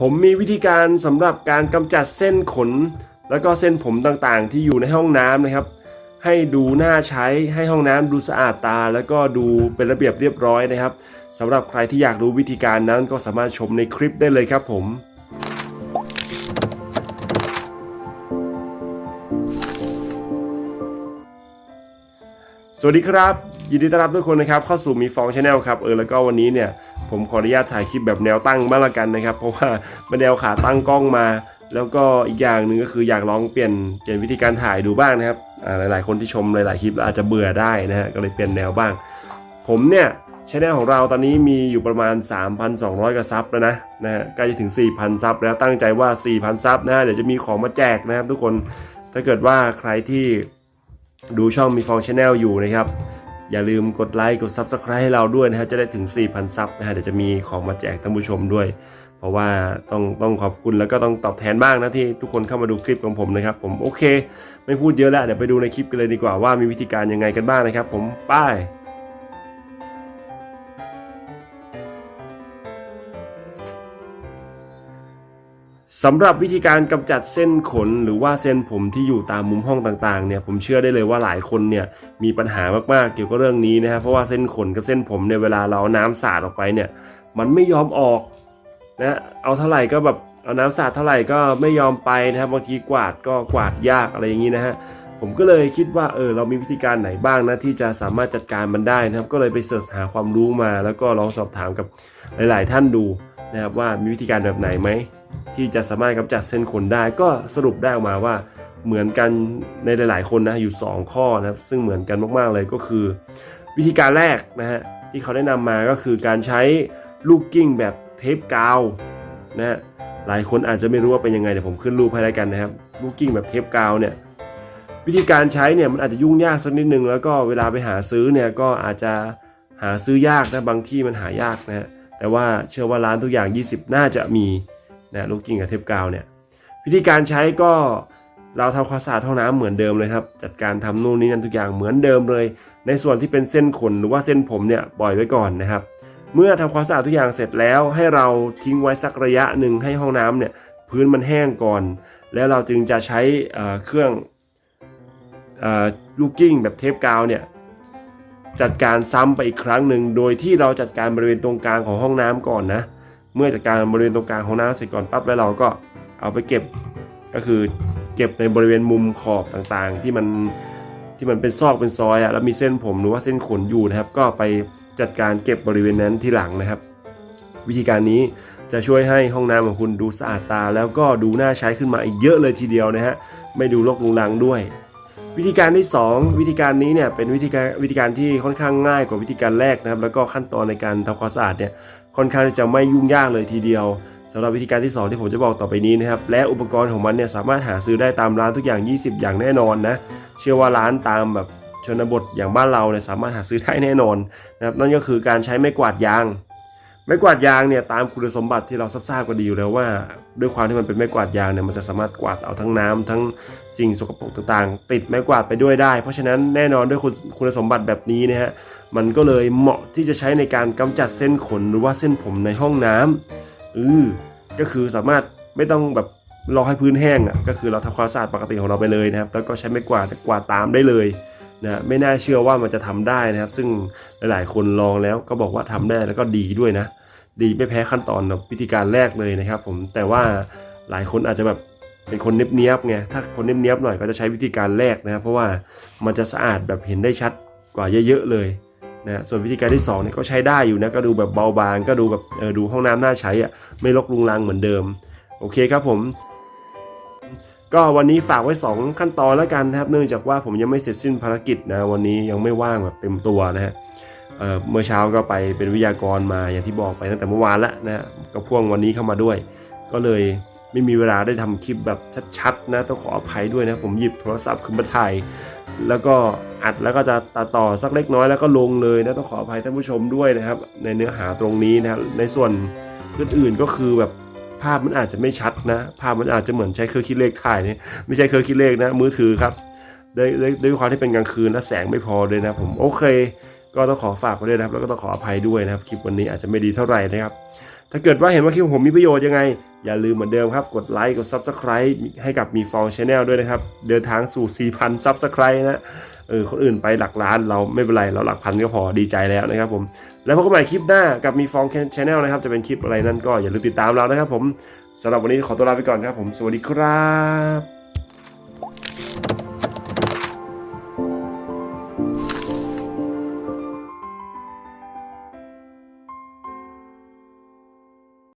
ผมมีวิธีการสำหรับการกำจัดเส้นขน แล้วก็เส้นผมต่างๆ ที่อยู่ในห้องน้ำนะครับ ให้ดูน่าใช้ให้ห้องน้ำดูสะอาดตา แล้วก็ดูเป็นระเบียบเรียบร้อยนะครับสำหรับใครที่อยากรู้วิธีการนั้นก็สามารถชมในคลิปได้เลยครับผมสวัสดีครับ ยินดีต้อนรับทุกคนนะครับเข้าสู่มีฟองชาแนลครับเออแล้วก็วันนี้เนี่ย ผมขออนุญาตถ่ายคลิปแบบแนวตั้งบ้างละกันนะครับ เพราะว่ามันแนวขาตั้งกล้องมา แล้วก็อีกอย่างหนึ่งก็คืออยากลองเปลี่ยนเปลี่ยนวิธีการถ่ายดูบ้างนะครับอ่าหลายๆ คนที่ชมหลาย ๆคลิปอาจจะเบื่อได้นะฮะก็เลยเปลี่ยนแนวบ้าง ผมเนี่ยชแนลของเราตอนนี้มีอยู่ประมาณ 3,200กว่าซับแล้วนะนะฮะใกล้จะถึง 4,000 ซับแล้วตั้งใจว่า 4,000 ซับนะฮะเดี๋ยวจะมีของมาแจกนะครับทุกคนถ้าเกิดว่าใครที่ดูช่องมีฟองชาแนลอยู่นะครับ อย่าลืมกดไลค์กด Subscribe ให้เราด้วยนะครับจะได้ถึง 4,000 ซับนะฮะเดี๋ยวจะมีของมาแจกท่านผู้ชมด้วย เพราะว่าต้องต้องขอบคุณแล้วก็ต้องตอบแทนบ้างนะที่ทุกคนเข้ามาดูคลิปของผมนะครับ ผมโอเค ไม่พูดเยอะแล้วเดี๋ยวไปดูในคลิปกันเลยดีกว่าว่ามีวิธีการยังไงกันบ้างนะครับ ผมป้าย สำหรับวิธีการกำจัดเส้นขนหรือว่าเส้นผมที่อยู่ตามมุมห้องต่างๆเนี่ยผมเชื่อได้เลยว่าหลายคนเนี่ยมีปัญหามากๆเกี่ยวกับเรื่องนี้นะครับเพราะว่าเส้นขนกับเส้นผมเนี่ยเวลาเราเอาน้ำสาดออกไปเนี่ยมันไม่ยอมออกนะเอาเท่าไหร่ก็แบบเอาน้ำสาดเท่าไหร่ก็ไม่ยอมไปนะครับบางทีกวาดก็กวาดยากอะไรอย่างนี้นะฮะผมก็เลยคิดว่าเออเรามีวิธีการไหนบ้างนะที่จะสามารถจัดการมันได้นะครับก็เลยไปเสิร์ชหาความรู้มา แล้วก็ลองสอบถามกับหลาย ๆ ท่านดูนะครับว่ามีวิธีการแบบไหนไหม ที่จะสามารถกำจัดเส้นขนได้ ก็สรุปได้ออกมาว่าเหมือนกันในหลาย ๆ คนนะอยู่ 2 ข้อนะครับซึ่งเหมือนกันมาก ๆ เลยก็คือ วิธีการแรกนะฮะที่เขาแนะนำมาก็คือการใช้ลูกกิ้งแบบเทปกาวนะฮะหลายคนอาจจะไม่รู้ว่าเป็นยังไงเดี๋ยวผมขึ้นรูปให้แล้วกันนะครับลูกกิ้งแบบเทปกาวเนี่ยวิธีการใช้เนี่ยมันอาจจะยุ่งยากสักนิดนึงแล้วก็เวลาไปหาซื้อเนี่ยก็อาจจะหาซื้อยากนะบางที่มันหายากนะฮะแต่ว่าเชื่อว่าร้านทุกอย่าง 20 น่าจะมี นะลูกกิ้งกับเทปกาวเนี่ยวิธีการใช้ก็เราทำความสะอาดห้องน้ำเหมือนเดิมเลยครับ จัดการทำนู่นนี่นั่นทุกอย่างเหมือนเดิมเลย ในส่วนที่เป็นเส้นขนหรือว่าเส้นผมเนี่ยปล่อยไว้ก่อนนะครับ เมื่อทำความสะอาดทุกอย่างเสร็จแล้ว ให้เราทิ้งไว้สักระยะหนึ่งให้ห้องน้ำเนี่ยพื้นมันแห้งก่อน แล้วเราจึงจะใช้เครื่องอลูกกิ้งแบบเทปกาวเนี่ยจัดการซ้ำไปอีกครั้งหนึ่งโดยที่เราจัดการบริเวณตรงกลางของห้องน้ำก่อนนะ เมื่อจัดการบริเวณตรงกลางของน้ำเสร็จก่อนปั๊บแล้วเราก็เอาไปเก็บก็คือเก็บในบริเวณมุมขอบต่างๆ ที่มันที่มันเป็นซอกเป็นซอยอะแล้วมีเส้นผมหรือว่าเส้นขนอยู่นะครับ ก็ไปจัดการเก็บบริเวณนั้นที่หลังนะครับ วิธีการนี้จะช่วยให้ห้องน้ำของคุณดูสะอาดตา แล้วก็ดูน่าใช้ขึ้นมาอีกเยอะเลยทีเดียวนะฮะไม่ดูรกรุงรังด้วย วิธีการที่ 2 วิธีการนี้เนี่ยเป็นวิธีการวิธีการที่ค่อนข้างง่ายกว่าวิธีการแรกนะครับ แล้วก็ขั้นตอนในการทำความสะอาดเนี่ย ค่อนข้างที่จะไม่ยุ่งยากเลยทีเดียวสำหรับวิธีการที่ 2 ที่ผมจะบอกต่อไปนี้นะครับและอุปกรณ์ของมันเนี่ยสามารถหาซื้อได้ตามร้านทุกอย่าง 20 อย่างแน่นอนนะเชื่อว่าร้านตามแบบชนบทอย่างบ้านเราเนี่ยสามารถหาซื้อได้แน่นอนนะครับนั่นก็คือการใช้ไม้กวาดยางไม้กวาดยางเนี่ยตามคุณสมบัติที่เราทราบๆกันดีอยู่แล้วว่า ด้วยความที่มันเป็นไม้กวาดยางเนี่ยมันจะสามารถกวาดเอาทั้งน้ำทั้งสิ่งสกปรกต่างๆ ติดไม้กวาดไปด้วยได้ เพราะฉะนั้นแน่นอนด้วยคุณคุณสมบัติแบบนี้นะฮะ มันก็เลยเหมาะที่จะใช้ในการกำจัดเส้นขนหรือว่าเส้นผมในห้องน้ำอือก็คือสามารถไม่ต้องแบบรอให้พื้นแห้งอะก็คือเราทำความสะอาดปกติของเราไปเลยนะครับ แล้วก็ใช้ไม้กวาดกวาดตามได้เลยนะไม่น่าเชื่อว่ามันจะทำได้นะครับ ซึ่งหลายๆ คนลองแล้วก็บอกว่าทำได้แล้วก็ดีด้วยนะ ดีไม่แพ้ขั้นตอนแบบวิธีการแรกเลยนะครับ ผมแต่ว่าหลายคนอาจจะแบบเป็นคนเนียบๆไงถ้าคนเนียบหน่อยก็จะใช้วิธีการแรกนะครับเพราะว่ามันจะสะอาดแบบเห็นได้ชัดกว่าเยอะๆเลย นะส่วนวิธีการที่2เนี่ยก็ใช้ได้อยู่นะก็ดูแบบเบาบางก็ดูแบบเออดูห้องน้ำน่าใช้อะไม่รกรุงรังเหมือนเดิม โอเคครับผม ก็วันนี้ฝากไว้ 2 ขั้นตอนแล้วกันนะครับ เนื่องจากว่าผมยังไม่เสร็จสิ้นภารกิจนะวันนี้ยังไม่ว่างแบบเต็มตัวนะฮะเเมื่อเช้าก็ไปเป็นวิทยากรมาอย่างที่บอกไปตั้งแต่เมื่อวานแล้วนะฮะก็พ่วงวันนี้เข้ามาด้วย ก็เลยไม่มีเวลาได้ทำคลิปแบบชัดๆนะต้องขออภัยด้วยนะผมหยิบโทรศัพท์ขึ้นมาถ่าย แล้วก็อัดแล้วก็จะตัดต่อสักเล็กน้อยแล้วก็ลงเลยนะต้องขออภัยท่านผู้ชมด้วยนะครับ ในเนื้อหาตรงนี้นะครับในส่วนอื่นๆก็คือแบบภาพมันอาจจะไม่ชัดนะ ภาพมันอาจจะเหมือนใช้เครื่องคิดเลขถ่ายเนี่ยไม่ใช่เครื่องคิดเลขนะ มือถือครับด้วยด้วยด้วยความที่เป็นกลางคืนและแสงไม่พอเลยนะผมโอเค ก็ต้องขอฝากไว้ด้วยนะครับ แล้วก็ต้องขออภัยด้วยนะครับคลิปวันนี้อาจจะไม่ดีเท่าไหร่นะครับ ถ้าเกิดว่าเห็นว่าคลิปผมมีประโยชน์ยังไง อย่าลืมเหมือนเดิมครับ กดไลค์กด Subscribe ให้กับมีฟองชาแนลด้วยนะครับ เดินทางสู่ 4,000 Subscribe นะเออคนอื่นไปหลักล้านเราไม่เป็นไร เราหลักพันก็พอดีใจแล้วนะครับผม แล้วพบกันใหม่คลิปหน้ากับมีฟองชาแนลนะครับ จะเป็นคลิปอะไรนั่นก็อย่าลืมติดตามเรานะครับผมสำหรับวันนี้ขอตัวลาไปก่อนครับผมสวัสดีครับ